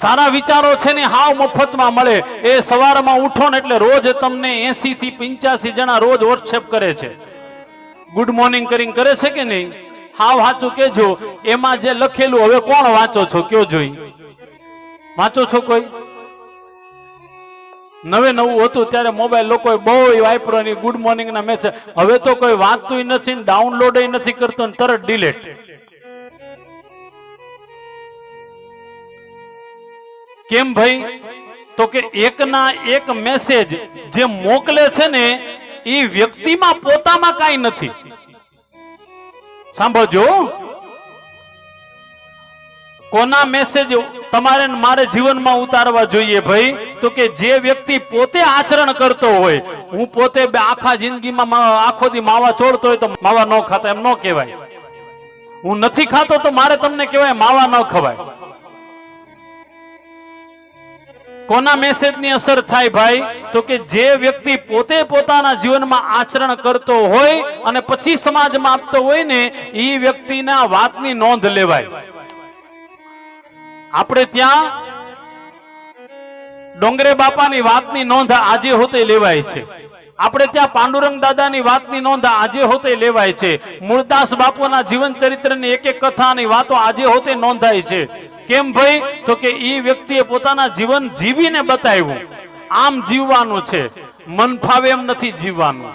સારા વિચારો છે ને હાવ મફતમાં મળે. એ સવારમાં ઉઠો ને એટલે રોજ તમને એસી થી પંચ્યાસી જણા રોજ વોટ્સએપ કરે છે. ગુડ મોર્નિંગ કરીને કરે છે કે નહીં? હાવ સાચું કેજો એમાં જે લખેલું, હવે કોણ વાંચો છો? કયો જોઈ? વાંચો છો કોઈ? નવે નવું હતું ત્યારે મોબાઈલ લોકોએ બહુ વાપરો ગુડ મોર્નિંગ ના મેસેજ હવે તો કોઈ વાંચતું નથી ડાઉનલોડ નથી કરતો તરત ડિલેટ કેમ ભાઈ? તો કે એકના એક મેસેજ જે મોકલે છે ને, એ વ્યક્તિમાં પોતામાં કાંઈ નથી. સાંભળજો. કોના મેસેજ તમારે મારે જીવનમાં ઉતારવા જોઈએ ભાઈ? તો કે જે વ્યક્તિ પોતે આચરણ કરતો હોય, હું પોતે આખા જિંદગીમાં આખો દી માવા છોડતો હોય તો માવા ન ખાતા, એમ ન કહેવાય. હું નથી ખાતો તો મારે તમને કહેવાય માવા ન ખવાય. કોના મેસેજની અસર થાય ભાઈ? તો કે જે વ્યક્તિ પોતે પોતાના જીવનમાં આચરણ કરતો હોય અને પછી સમાજમાં આપતો હોય ને એ વ્યક્તિના વાતની નોંધ લેવાય. આપણે ત્યાં ડોંગરે બાપાની વાતની નોંધ આજે હોતે લેવાય છે. આપણે ત્યાં પાંડુરંગ દાદાની વાતની નોંધ આજે હોતે લેવાય છે. મૂળદાસ બાપુના જીવન ચરિત્રની એક એક કથાની વાતો આજે હોતે નોંધાય છે. કેમ ભાઈ? તો કે એ વ્યક્તિએ પોતાના જીવન જીવીને બતાવ્યું. આમ જીવવાનું છે. મન ફાવે એમ નથી જીવવાનું.